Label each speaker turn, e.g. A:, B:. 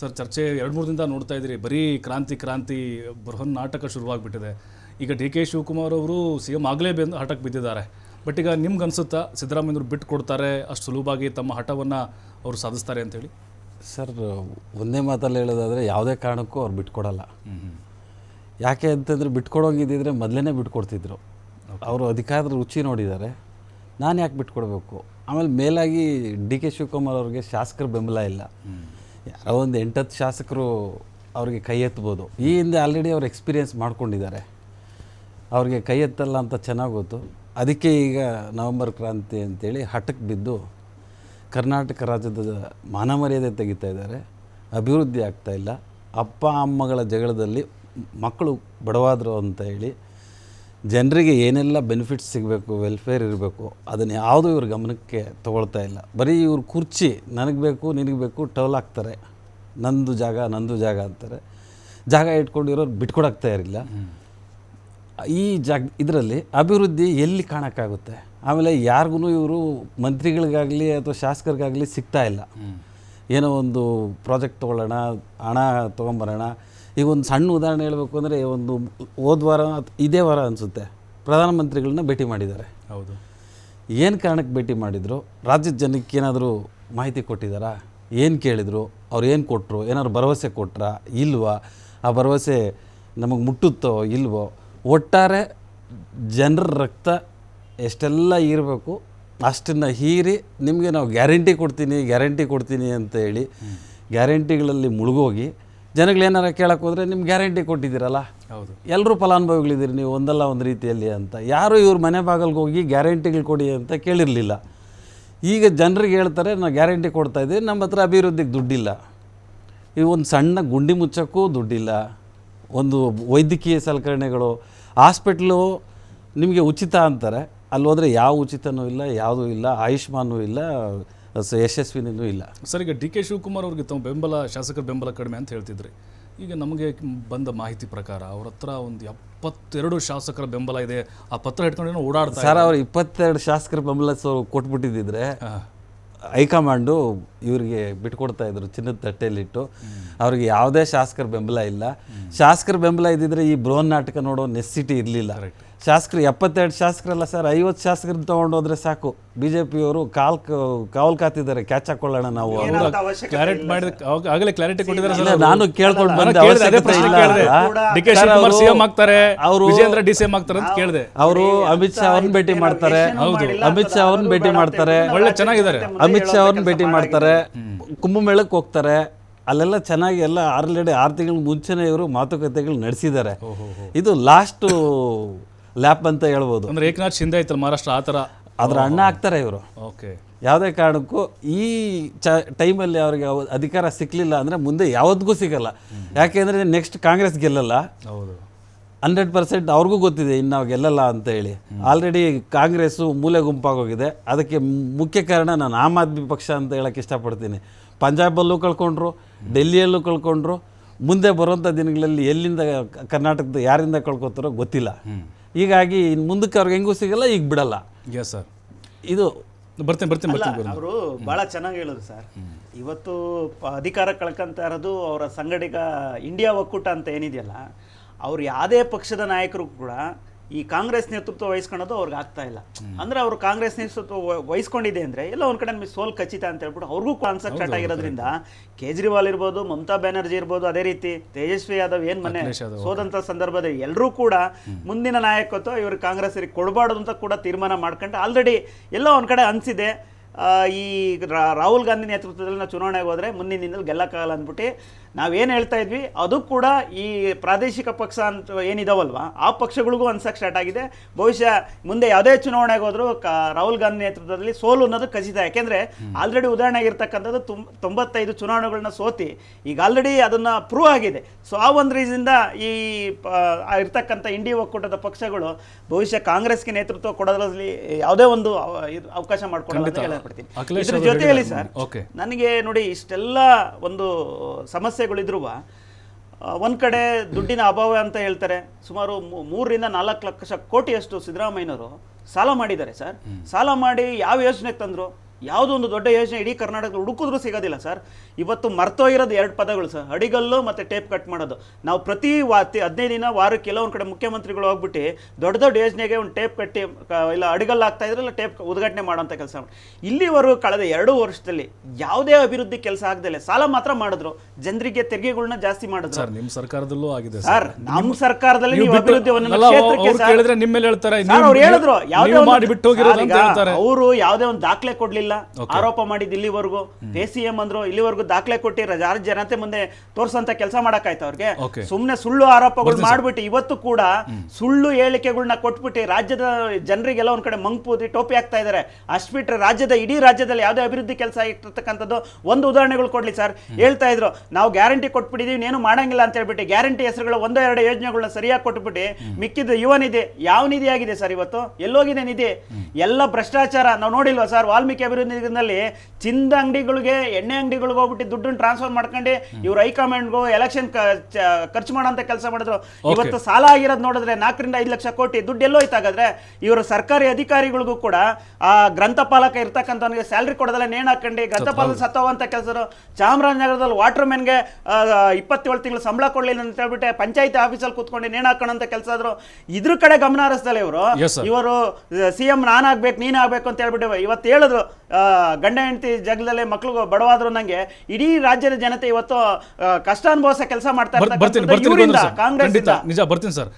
A: Sir ಚರ್ಚೆ ಎರಡು ಮೂರು ದಿನದ ನೋಡ್ತಾ ಇದ್ದೀರಿ. ಬರೀ ಕ್ರಾಂತಿ ಕ್ರಾಂತಿ ಬೃಹನ್ ನಾಟಕ ಶುರುವಾಗಿಬಿಟ್ಟಿದೆ. ಈಗ ಡಿ ಕೆ ಶಿವಕುಮಾರ್ ಅವರು ಸಿ ಎಂ ಆಗಲೇ ಬೆಂದು ಹಠಕ್ಕೆ ಬಿದ್ದಿದ್ದಾರೆ. ಬಟ್ ಈಗ ನಿಮ್ಗೆ ಅನ್ಸುತ್ತಾ ಸಿದ್ದರಾಮಯ್ಯವ್ರು ಬಿಟ್ಟು ಕೊಡ್ತಾರೆ ಅಷ್ಟು ಸುಲಭವಾಗಿ ತಮ್ಮ ಹಠವನ್ನು ಅವರು ಸಾಧಿಸ್ತಾರೆ ಅಂತೇಳಿ
B: ಸರ್ ಒಂದೇ ಮಾತಲ್ಲಿ ಹೇಳೋದಾದರೆ ಯಾವುದೇ ಕಾರಣಕ್ಕೂ ಅವ್ರು ಬಿಟ್ಕೊಡಲ್ಲ ಯಾಕೆ ಅಂತಂದರೆ ಬಿಟ್ಕೊಡೋಂಗಿದ್ದಿದ್ರೆ ಮೊದಲೇ ಬಿಟ್ಕೊಡ್ತಿದ್ರು ಅವರು ಅಧಿಕಾರದ ರುಚಿ ನೋಡಿದ್ದಾರೆ. ನಾನು ಯಾಕೆ ಬಿಟ್ಕೊಡ್ಬೇಕು ಆಮೇಲೆ ಮೇಲಾಗಿ ಡಿ ಕೆ ಶಿವಕುಮಾರ್ ಅವ್ರಿಗೆ ಶಾಸಕರ ಬೆಂಬಲ ಇಲ್ಲ. ಯಾರೋ ಒಂದು ಎಂಟತ್ತು ಶಾಸಕರು ಅವ್ರಿಗೆ ಕೈ ಎತ್ಬೋದು. ಈ ಹಿಂದೆ ಆಲ್ರೆಡಿ ಅವ್ರು ಎಕ್ಸ್ಪೀರಿಯೆನ್ಸ್ ಮಾಡ್ಕೊಂಡಿದ್ದಾರೆ. ಅವ್ರಿಗೆ ಕೈ ಎತ್ತಲ್ಲ ಅಂತ ಚೆನ್ನಾಗಿ ಗೊತ್ತು. ಅದಕ್ಕೆ ಈಗ ನವೆಂಬರ್ ಕ್ರಾಂತಿ ಅಂತೇಳಿ ಹಠಕ್ಕೆ ಬಿದ್ದು ಕರ್ನಾಟಕ ರಾಜ್ಯದ ಮಾನಮರ್ಯಾದೆ ತೆಗಿತಾ ಇದ್ದಾರೆ. ಅಭಿವೃದ್ಧಿ ಆಗ್ತಾ ಇಲ್ಲ. ಅಪ್ಪ, ಅಮ್ಮಗಳ ಜಗಳದಲ್ಲಿ ಮಕ್ಕಳು ಬಡವಾದರು ಅಂತ ಹೇಳಿ ಜನರಿಗೆ ಏನೆಲ್ಲ ಬೆನಿಫಿಟ್ಸ್ ಸಿಗಬೇಕು ವೆಲ್ಫೇರ್ ಇರಬೇಕು ಅದನ್ನು ಯಾವುದೂ ಇವ್ರ ಗಮನಕ್ಕೆ ತೊಗೊಳ್ತಾ ಇಲ್ಲ. ಬರೀ ಇವ್ರ ಕುರ್ಚಿ ನನಗೆ ಬೇಕು ನಿನಗೆ ಬೇಕು ಟವಲ್ ಹಾಕ್ತಾರೆ. ನಂದು ಜಾಗ ನಂದು ಜಾಗ ಅಂತಾರೆ. ಜಾಗ ಇಟ್ಕೊಂಡಿರೋರು ಬಿಟ್ಕೊಡಕ್ಕೆ ತಯಾರಿಲ್ಲ. ಈ ಜಾಗ ಇದರಲ್ಲಿ ಅಭಿವೃದ್ಧಿ ಎಲ್ಲಿ ಕಾಣೋಕ್ಕಾಗುತ್ತೆ? ಆಮೇಲೆ ಯಾರಿಗೂ ಇವರು ಮಂತ್ರಿಗಳಿಗಾಗಲಿ ಅಥವಾ ಶಾಸಕರಿಗಾಗಲಿ ಸಿಗ್ತಾ ಇಲ್ಲ. ಏನೋ ಒಂದು ಪ್ರಾಜೆಕ್ಟ್ ತೊಗೊಳ್ಳೋಣ ಹಣ ತೊಗೊಂಬರೋಣ ಈಗ ಒಂದು ಸಣ್ಣ ಉದಾಹರಣೆ ಹೇಳಬೇಕು ಅಂದರೆ ಒಂದು ಹೋದ ವಾರ ಇದೇ ವಾರ ಅನಿಸುತ್ತೆ. ಪ್ರಧಾನಮಂತ್ರಿಗಳನ್ನ ಭೇಟಿ ಮಾಡಿದ್ದಾರೆ.
A: ಹೌದು.
B: ಏನು ಕಾರಣಕ್ಕೆ ಭೇಟಿ ಮಾಡಿದರು? ರಾಜ್ಯದ ಜನಕ್ಕೆ ಏನಾದರೂ ಮಾಹಿತಿ ಕೊಟ್ಟಿದ್ದಾರಾ? ಏನು ಕೇಳಿದರು? ಅವ್ರು ಏನು ಕೊಟ್ಟರು ಏನಾದ್ರು ಭರವಸೆ ಕೊಟ್ಟರಾ ಇಲ್ವಾ? ಆ ಭರವಸೆ ನಮಗೆ ಮುಟ್ಟುತ್ತೋ? ಇಲ್ವೋ? ಒಟ್ಟಾರೆ ಜನರ ರಕ್ತ ಎಷ್ಟೆಲ್ಲ ಇರಬೇಕು ಅಷ್ಟನ್ನು ಹೀರಿ ನಿಮಗೆ ನಾವು ಗ್ಯಾರಂಟಿ ಕೊಡ್ತೀನಿ ಗ್ಯಾರಂಟಿ ಕೊಡ್ತೀನಿ ಅಂತ ಹೇಳಿ ಗ್ಯಾರಂಟಿಗಳಲ್ಲಿ ಮುಳುಗೋಗಿ ಜನಗಳೇನಾರ ಕೇಳಕ್ಕೆ ಹೋದರೆ ನಿಮ್ಗೆ ಗ್ಯಾರಂಟಿ ಕೊಟ್ಟಿದ್ದೀರಲ್ಲ?
A: ಹೌದು.
B: ಎಲ್ಲರೂ ಫಲಾನುಭವಿಗಳಿದ್ದೀರಿ ನೀವು ಒಂದಲ್ಲ ಒಂದು ರೀತಿಯಲ್ಲಿ ಅಂತ. ಯಾರು ಇವ್ರ ಮನೆ ಬಾಗಿಲ್ಗೆ ಹೋಗಿ ಗ್ಯಾರಂಟಿಗಳು ಕೊಡಿ ಅಂತ ಕೇಳಿರಲಿಲ್ಲ. ಈಗ ಜನರಿಗೆ ಹೇಳ್ತಾರೆ ನಾವು ಗ್ಯಾರಂಟಿ ಕೊಡ್ತಾ ಇದ್ದೀವಿ ನಮ್ಮ ಹತ್ರ ಅಭಿವೃದ್ಧಿಗೆ ದುಡ್ಡಿಲ್ಲ. ಈ ಒಂದು ಸಣ್ಣ ಗುಂಡಿ ಮುಚ್ಚಕ್ಕೂ ದುಡ್ಡಿಲ್ಲ. ಒಂದು ವೈದ್ಯಕೀಯ ಸಲಕರಣೆಗಳು ಹಾಸ್ಪಿಟ್ಲು ನಿಮಗೆ ಉಚಿತ ಅಂತಾರೆ. ಅಲ್ಲಿ ಹೋದರೆ ಯಾವ ಉಚಿತನೂ ಇಲ್ಲ ಯಾವುದೂ ಇಲ್ಲ ಆಯುಷ್ಮಾನೂ ಇಲ್ಲ ಯಶಸ್ವಿನಿನೂ ಇಲ್ಲ.
A: ಸರ್ ಈಗ ಡಿ ಕೆ ಶಿವಕುಮಾರ್ ಅವ್ರಿಗೆ ತಮ್ಮ ಬೆಂಬಲ ಶಾಸಕರ ಬೆಂಬಲ ಕಡಿಮೆ ಅಂತ ಹೇಳ್ತಿದ್ರಿ. ಈಗ ನಮಗೆ ಬಂದ ಮಾಹಿತಿ ಪ್ರಕಾರ ಅವ್ರ ಹತ್ರ ಒಂದು ಎಪ್ಪತ್ತೆರಡು ಶಾಸಕರ ಬೆಂಬಲ ಇದೆ. ಆ ಪತ್ರ ಹಿಡ್ಕೊಂಡೇನೋ ಓಡಾಡ್ತಾರೆ
B: ಸರ್ ಅವ್ರು ಇಪ್ಪತ್ತೆರಡು ಶಾಸಕರ ಬೆಂಬಲ ಸೊ ಕೊಟ್ಬಿಟ್ಟಿದ್ದಿದ್ರೆ. ಹೈಕಮಾಂಡು ಇವರಿಗೆ ಬಿಟ್ಕೊಡ್ತಾ ಇದ್ರು ಚಿನ್ನದ ತಟ್ಟೆಯಲ್ಲಿಟ್ಟು. ಅವ್ರಿಗೆ ಯಾವುದೇ ಶಾಸಕರ ಬೆಂಬಲ ಇಲ್ಲ. ಶಾಸಕರ ಬೆಂಬಲ ಇದ್ದಿದ್ರೆ ಈ ಬ್ರೋನ್ ನಾಟಕ ನೋಡೋ ನೆಸಿಟಿ ಇರಲಿಲ್ಲ. ಶಾಸಕರು ಎಪ್ಪತ್ತೆರಡು ಶಾಸಕರಲ್ಲ ಸರ್ ಐವತ್ತು ಶಾಸಕರನ್ನ ತೊಗೊಂಡೋದ್ರೆ ಸಾಕು. ಬಿ ಜೆ ಪಿಯವರು ಕಾಲ್ ಕಾವಲ್ ಕಾತಿದ್ದಾರೆ ಕ್ಯಾಚ್ ಹಾಕೊಳ್ಳೋಣ ನಾವು
A: ಕ್ಲಾರಿಟಿ ಮಾಡಿದ ಅವಾಗ- ಆಗಲೇ ಕ್ಲಾರಿಟಿ ಕೊಟ್ಟಿದ್ದಾರೆ
B: ನಾನು ಕೇಳ್ಕೊಂಡು ಬಂದೆ
A: ನಾನು ಕೇಳ್ದೆ, ಅದೇ ಪ್ರಶ್ನೆ
B: ಇಲ್ಲ.
A: ಡಿ ಕೆ ಶಿವಕುಮಾರ್
B: ಅವರು-
A: ಸಿಎಂ ಆಗ್ತಾರೆ
B: ಅವರು-
A: ವಿಜೇಂದ್ರ ಡಿ ಸಿಎಂ ಆಗ್ತಾರೆ ಅಂತ ಕೇಳಿದೆ.
B: ಅವರು ಅಮಿತ್ ಶಾ ಅವ್ರನ್ನ ಭೇಟಿ ಮಾಡ್ತಾರೆ. ಅಮಿತ್ ಶಾ ಅವ್ರನ್ನ ಭೇಟಿ ಮಾಡ್ತಾರೆ.
A: ಒಳ್ಳೆ ಚೆನ್ನಾಗಿದ್ದಾರೆ.
B: ಅಮಿತ್ ಶಾ ಅವ್ರನ್ನ ಭೇಟಿ ಮಾಡ್ತಾರೆ. ಕುಂಭಮೇಳಕ್ಕೆ ಹೋಗ್ತಾರೆ. ಅಲ್ಲೆಲ್ಲ ಚೆನ್ನಾಗಿ ಎಲ್ಲ ಆಲ್ರೆಡಿ ಆರು ತಿಂಗಳ ಮುಂಚೆನೇ ಇವರು ಮಾತುಕತೆಗಳು ನಡೆಸಿದ್ದಾರೆ. ಇದು ಲಾಸ್ಟ್ ಲ್ಯಾಪ್ ಅಂತ ಹೇಳ್ಬೋದು.
A: ಅಂದ್ರೆ ಏಕನಾಥ್ ಶಿಂದೆ ಐತಲ್ಲ ಮಹಾರಾಷ್ಟ್ರ ಆ ಥರ?
B: ಅದ್ರ ಅಣ್ಣ ಆಗ್ತಾರೆ ಇವರು.
A: ಓಕೆ.
B: ಯಾವುದೇ ಕಾರಣಕ್ಕೂ ಈ ಚ ಟೈಮಲ್ಲಿ ಅವ್ರಿಗೆ ಅವ- ಅಧಿಕಾರ ಸಿಕ್ಕಲಿಲ್ಲ ಅಂದರೆ ಮುಂದೆ ಯಾವತ್ತಿಗೂ ಸಿಗಲ್ಲ. ಯಾಕೆಂದರೆ ನೆಕ್ಸ್ಟ್ ಕಾಂಗ್ರೆಸ್ ಗೆಲ್ಲಲ್ಲ.
A: ಹೌದು.
B: ಹಂಡ್ರೆಡ್ ಪರ್ಸೆಂಟ್ ಅವ್ರಿಗೂ ಗೊತ್ತಿದೆ ಇನ್ನು ನಾವು ಗೆಲ್ಲಲ್ಲ ಅಂತ ಹೇಳಿ. ಆಲ್ರೆಡಿ ಕಾಂಗ್ರೆಸ್ಸು ಮೂಲೆ ಗುಂಪಾಗೋಗಿದೆ. ಅದಕ್ಕೆ ಮುಖ್ಯ ಕಾರಣ ನಾನು ಆಮ್ ಆದ್ಮಿ ಪಕ್ಷ ಅಂತ ಹೇಳಕ್ಕೆ ಇಷ್ಟಪಡ್ತೀನಿ. ಪಂಜಾಬಲ್ಲೂ ಕಳ್ಕೊಂಡ್ರು ಡೆಲ್ಲಿಯಲ್ಲೂ ಕಳ್ಕೊಂಡ್ರು. ಮುಂದೆ ಬರುವಂಥ ದಿನಗಳಲ್ಲಿ ಎಲ್ಲಿಂದ ಕರ್ನಾಟಕದ ಯಾರಿಂದ ಕಳ್ಕೊತಾರೋ ಗೊತ್ತಿಲ್ಲ. ಹೀಗಾಗಿ ಇನ್ನು ಮುಂದಕ್ಕೆ ಅವ್ರಿಗೆ ಹೆಂಗೂ ಸಿಗಲ್ಲ ಈಗ ಬಿಡಲ್ಲ.
A: ಎಸ್ ಸರ್
B: ಇದು
A: ಬರ್ತೀನಿ ಬರ್ತೀನಿ ಬರ್ತೀನಿ
C: ಅವರು ಬಹಳ ಚೆನ್ನಾಗಿ ಹೇಳೋದು ಸರ್ ಇವತ್ತು ಪ- ಅಧಿಕಾರ ಕಳ್ಕೊಂತ ಇರೋದು ಅವರ ಸಂಘಟಿಗ ಇಂಡಿಯಾ ಒಕ್ಕೂಟ ಅಂತ ಏನಿದೆಯಲ್ಲ ಅವ್ರು ಯಾವುದೇ ಪಕ್ಷದ ನಾಯಕರು ಕೂಡ ಈ ಕಾಂಗ್ರೆಸ್ ನೇತೃತ್ವ ವಹಿಸ್ಕೊಳ್ಳೋದು ಅವ್ರಿಗೆ ಆಗ್ತಾ ಇಲ್ಲ. ಅಂದ್ರೆ ಅವರು ಕಾಂಗ್ರೆಸ್ ನೇತೃತ್ವ ವಹಿಸ್ಕೊಂಡಿದೆ ಅಂದ್ರೆ ಎಲ್ಲ ಒಂದ್ ಕಡೆ ನಮಗೆ ಸೋಲ್ ಖಚಿತ ಅಂತ ಹೇಳ್ಬಿಟ್ಟು ಅವ್ರಿಗೂ ಕಾನ್ಸೆಪ್ಟ್ ಸ್ಟಾರ್ಟ್ ಆಗಿರೋದ್ರಿಂದ ಕೇಜ್ರಿವಾಲ್ ಇರ್ಬೋದು ಮಮತಾ ಬ್ಯಾನರ್ಜಿ ಇರ್ಬೋದು ಅದೇ ರೀತಿ ತೇಜಸ್ವಿ ಯಾದವ್ ಏನ್
A: ಮನೆ.
C: ಸೋದಂತ ಸಂದರ್ಭದಲ್ಲಿ ಎಲ್ಲರೂ ಕೂಡ ಮುಂದಿನ ನಾಯಕತ್ವ ಇವರು ಕಾಂಗ್ರೆಸ್ ಕೊಡಬಾರ್ದು ಅಂತ ಕೂಡ ತೀರ್ಮಾನ ಮಾಡ್ಕೊಂಡು ಆಲ್ರೆಡಿ ಎಲ್ಲ ಒಂದ್ ಕಡೆ ಅನ್ಸಿದೆ. ಈ ರಾಹುಲ್ ಗಾಂಧಿ ನೇತೃತ್ವದಲ್ಲಿ ನಾವು ಚುನಾವಣೆಗೆ ಹೋದ್ರೆ ಮುಂದಿನ ದಿನದಲ್ಲಿ ಗೆಲ್ಲಕ್ಕಾಗಲ್ಲ ಅಂದ್ಬಿಟ್ಟು ನಾವೇನು ಹೇಳ್ತಾ ಇದ್ವಿ ಅದು ಕೂಡ ಈ ಪ್ರಾದೇಶಿಕ ಪಕ್ಷ ಅಂತ ಏನಿದಾವಲ್ವ ಆ ಪಕ್ಷಗಳಿಗೂ ಅನ್ಸಕ್ಕೆ ಸ್ಟಾರ್ಟ್ ಆಗಿದೆ. ಬಹುಶಃ ಮುಂದೆ ಯಾವುದೇ ಚುನಾವಣೆಗೆ ಹೋದರೂ ಕ- ರಾಹುಲ್ ಗಾಂಧಿ ನೇತೃತ್ವದಲ್ಲಿ ಸೋಲು ಅನ್ನೋದು ಖಚಿತ ಯಾಕೆಂದರೆ ಆಲ್ರೆಡಿ ಉದಾಹರಣೆ ಆಗಿರ್ತಕ್ಕಂಥದ್ದು ತುಂ ತೊಂಬತ್ತೈದು ಚುನಾವಣೆಗಳನ್ನ ಸೋತಿ ಈಗ ಆಲ್ರೆಡಿ ಅದನ್ನ ಪ್ರೂವ್ ಆಗಿದೆ. ಸೊ ಆ ಒಂದು ರೀಸನಿಂದ ಈ ಪ- ಇರ್ತಕ್ಕಂಥ ಇಂಡಿ ಒಕ್ಕೂಟದ ಪಕ್ಷಗಳು ಬಹುಶಃ ಕಾಂಗ್ರೆಸ್ಗೆ ನೇತೃತ್ವ ಕೊಡೋದ್ರಲ್ಲಿ ಯಾವುದೇ ಒಂದು ಅವಕಾಶ ಮಾಡಿಕೊಡೋದು
A: ಅಖಿಲೇಶ್
C: ಇದ್ರ ಜೊತೆಯಲ್ಲಿ ಸರ್. ನನಗೆ ನೋಡಿ ಇಷ್ಟೆಲ್ಲ ಒಂದು ಸಮಸ್ಯೆಗಳಿದ್ರು ಒಂದು ಕಡೆ ದುಡ್ಡಿನ ಅಭಾವ ಅಂತ ಹೇಳ್ತಾರೆ. ಸುಮಾರು ಮೂರರಿಂದ ನಾಲ್ಕು ಲಕ್ಷ ಕೋಟಿಯಷ್ಟು ಸಿದ್ದರಾಮಯ್ಯನವರು ಸಾಲ ಮಾಡಿದ್ದಾರೆ ಸರ್. ಸಾಲ ಮಾಡಿ ಯಾವ ಯೋಜನೆಗೆ ತಂದ್ರು? ಯಾವುದೋ ಒಂದು ದೊಡ್ಡ ಯೋಜನೆ ಇಡೀ ಕರ್ನಾಟಕದಲ್ಲಿ ಹುಡುಕಿದ್ರು ಸಿಗೋದಿಲ್ಲ ಸರ್. ಇವತ್ತು ಮರ್ತೋಗಿರೋದು ಎರಡು ಪದಗಳು ಸರ್. ಅಡಿಗಲ್ಲು ಮತ್ತು ಟೇಪ್ ಕಟ್ ಮಾಡೋದು. ನಾವು ಪ್ರತಿ ವಾತಿ ಹದಿನೈದು ದಿನ ವಾರಕ್ಕೆ ಕೆಲವೊಂದು ಕಡೆ ಮುಖ್ಯಮಂತ್ರಿಗಳು ಹೋಗ್ಬಿಟ್ಟು ದೊಡ್ಡ ದೊಡ್ಡ ಯೋಜನೆಗೆ ಒಂದು ಟೇಪ್ ಕಟ್ಟಿ ಇಲ್ಲ ಅಡಿಗಲ್ಲು ಆಗ್ತಾ ಇದ್ರೆ ಇಲ್ಲ ಟೇಪ್ ಉದ್ಘಾಟನೆ ಮಾಡೋಂಥ ಕೆಲಸ ಮಾಡಿ. ಇಲ್ಲಿವರೆಗೂ ಕಳೆದ ಎರಡು ವರ್ಷದಲ್ಲಿ ಯಾವುದೇ ಅಭಿವೃದ್ಧಿ ಕೆಲಸ ಆಗದಲ್ಲೇ ಸಾಲ ಮಾತ್ರ ಮಾಡಿದ್ರು. ಜನರಿಗೆ ತೆರಿಗೆಗಳನ್ನ ಜಾಸ್ತಿ ಮಾಡಿದ್ರು.
A: ಸರ್ ನಿಮ್ಮ ಸರ್ಕಾರದಲ್ಲೂ ಆಗಿದೆ
C: ಸರ್. ನಮ್ಮ ಸರ್ಕಾರದಲ್ಲಿ
A: ನೀವು
C: ಅಭಿವೃದ್ಧಿ
A: ಹೇಳಿದ್ರೆ ನಿಮ್ಮ ಮೇಲೆ ಹೇಳ್ತಾರೆ,
C: ಅವ್ರು ಹೇಳಿದ್ರು. ಯಾವುದೇ
A: ಹೋಗಿರೋದು ಹೇಳ್ತಾರೆ.
C: ಅವರು ಯಾವುದೇ ಒಂದು ದಾಖಲೆ ಕೊಡ್ಲಿಲ್ಲ ಆರೋಪ ಮಾಡಿದ್ದು ಇಲ್ಲಿವರೆಗೂ. ಎ ಸಿ ಎಂ ಅಂದ್ರು ಇಲ್ಲಿವರೆಗೂ ದಾಖಲೆ ಕೊಟ್ಟಿ ರಾಜ್ಯ ಜನತೆ ಮುಂದೆ ತೋರ್ಸಂತ ಕೆಲಸ ಮಾಡಕ್ಕಾಯ್ತು ಅವ್ರಿಗೆ.
A: ಸುಮ್ಮನೆ
C: ಸುಮ್ನೆ ಸುಳ್ಳು ಆರೋಪಗಳು ಮಾಡ್ಬಿಟ್ಟು ಇವತ್ತು ಕೂಡ ಸುಳ್ಳು ಹೇಳಿಕೆಗಳನ್ನ ಕೊಟ್ಬಿಟ್ಟು ರಾಜ್ಯದ ಜನರಿಗೆಲ್ಲ ಒಂದ್ ಕಡೆ ಮಂಗ್ಪೂದಿ ಟೋಪಿ ಹಾಕ್ತಾ ಇದಾರೆ. ಅಷ್ಟ್ ಬಿಟ್ರೆ ರಾಜ್ಯದ ಇಡೀ ರಾಜ್ಯದಲ್ಲಿ ಯಾವುದೇ ಅಭಿವೃದ್ಧಿ ಕೆಲಸ ಆಗಿರ್ತಕ್ಕಂಥದ್ದು ಒಂದು ಉದಾಹರಣೆಗಳು ಕೊಡ್ಲಿ ಸರ್. ಹೇಳ್ತಾ ಇದ್ರು ನಾವು ಗ್ಯಾರಂಟಿ ಕೊಟ್ಬಿಟ್ಟಿದೀವಿ ಏನು ಮಾಡಂಗಿಲ್ಲ ಅಂತ ಹೇಳ್ಬಿಟ್ಟು ಗ್ಯಾರಂಟಿ ಹೆಸರುಗಳು ಒಂದೋ ಎರಡು ಯೋಜನೆಗಳನ್ನ ಸರಿಯಾಗಿ ಕೊಟ್ಬಿಟ್ಟು ಮಿಕ್ಕಿದ ಯುವ ನಿಧಿ ಯಾವ ನಿಧಿ ಆಗಿದೆ ಸರ್ ಇವತ್ತು? ಎಲ್ಲೋಗಿದೆ ನಿಧಿ? ಎಲ್ಲ ಭ್ರಷ್ಟಾಚಾರ. ನಾವು ನೋಡಿಲ್ವಾ ಸರ್ ವಾಲ್ಮೀಕಿ ನಿಗಮದಲ್ಲಿ ಚಿಂದ ಅಂಗಡಿಗಳಿಗೆ ಎಣ್ಣೆ ಅಂಗಡಿಗಳಿಗೆ ಹೋಗ್ಬಿಟ್ಟು ದುಡ್ಡನ್ನು ಟ್ರಾನ್ಸ್ಫರ್ ಮಾಡ್ಕೊಂಡು ಇವ್ರು ಹೈಕಮಾಂಡ್ಗೂ ಎಲೆಕ್ಷನ್ ಖರ್ಚು ಮಾಡೋಂಥ ಕೆಲಸ ಮಾಡಿದ್ರು. ಇವತ್ತು ಸಾಲ ಆಗಿರೋದು ನೋಡಿದ್ರೆ ನಾಲ್ಕರಿಂದ ಐದು ಲಕ್ಷ ಕೋಟಿ ದುಡ್ಡು ಎಲ್ಲೋ ಹಾಗಾದ್ರೆ ಇವರು ಸರ್ಕಾರಿ ಅಧಿಕಾರಿಗಳಿಗೂ ಕೂಡ ಆ ಗ್ರಂಥಪಾಲಕ ಇರ್ತಕ್ಕಂಥವ್ನಿಗೆ ಸ್ಯಾಲ್ರಿ ಕೊಡೋದಲ್ಲ ನೇಣು ಹಾಕೊಂಡು ಗ್ರಂಥಪಾಲಕ ಸತ್ತೋಗಂತ ಕೆಲಸರು. ಚಾಮರಾಜನಗರದಲ್ಲಿ ವಾಟರ್ ಮ್ಯಾನ್ಗೆ ಇಪ್ಪತ್ತೇಳು ತಿಂಗಳು ಸಂಬಳ ಕೊಡ್ಲಿಲ್ಲ ಅಂತ ಹೇಳ್ಬಿಟ್ಟು ಪಂಚಾಯತಿ ಆಫೀಸಲ್ಲಿ ಕೂತ್ಕೊಂಡು ನೇಣು ಹಾಕೋಣಂತ ಕೆಲಸ ಆದ್ರು. ಇದ್ರ ಕಡೆ ಗಮನ ಹರಿಸ್ದಲ್ಲ ಇವರು. ಇವರು ಸಿ ಎಂ ನಾನಾಗ್ಬೇಕು ನೀನಾಗಬೇಕು ಅಂತ ಹೇಳ್ಬಿಟ್ಟು ಇವತ್ತು ಹೇಳಿದ್ರು. ಗಂಡ ಹೆಂಡತಿ ಜಗದಲ್ಲಿ ಮಕ್ಳು ಬಡವಾದ್ರು ನಂಗೆ ಇಡೀ ರಾಜ್ಯದ ಜನತೆ ಇವತ್ತು ಕಷ್ಟ ಅನುಭವಿಸ ಕೆಲಸ ಮಾಡ್ತಾ
A: ಬರ್- ಬರ್ತೀನಿ
C: ಇರ್ತಕ್ಕಂಥದ್ದು
A: ಬರ್ತೀನಿ
C: ಇವರಿಂದ
A: ಗೋವಿಂದ ಸರ್.
C: ಕಾಂಗ್ರೆಸ್
A: ನಿಜ ಬರ್ತೀನಿ ಸರ್